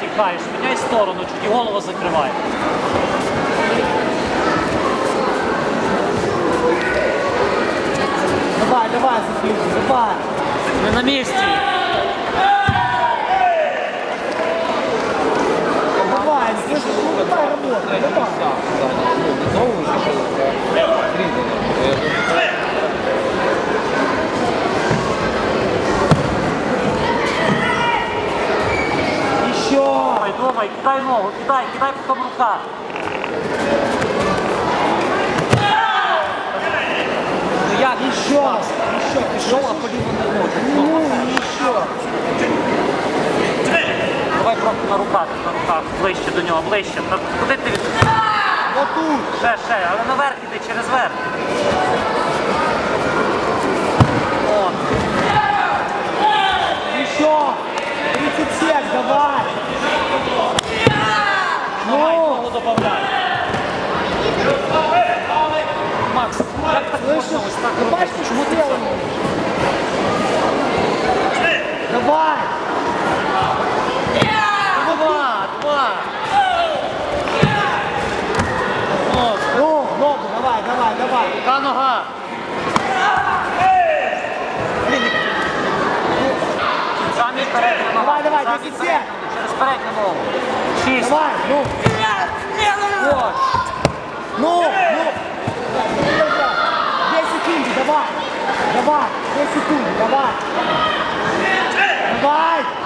тікаєш, міняй сторону, чуть і голову закривай. Давай, давай, Софію, давай. Не на місці. Давай, слышишь, ну давай работай, давай. Еще. Думай, кидай ногу, кидай, кидай потім рука. Ну як? Еще. Еще. Пішов, а коліно не може. Ну, еще. Давай просто на руках, на руках, ближче до нього, ближче. Та Куди ти від... Вот тут. Ще, ще, але наверх іди, через верх. От. Еще. 37, давай. Добавляй. Макс, як так можна ось так робити? Чому ти зробили? Давай. Два, два. Ну, ногу, давай, давай, давай. яка нога? Самі передня нога. Давай, давай, 37. передню, Через передню ногу. Шість. Давай, ну. Ось. Ну, ну. 2 секунды, давай. Давай, 2 секунды, давай. Давай.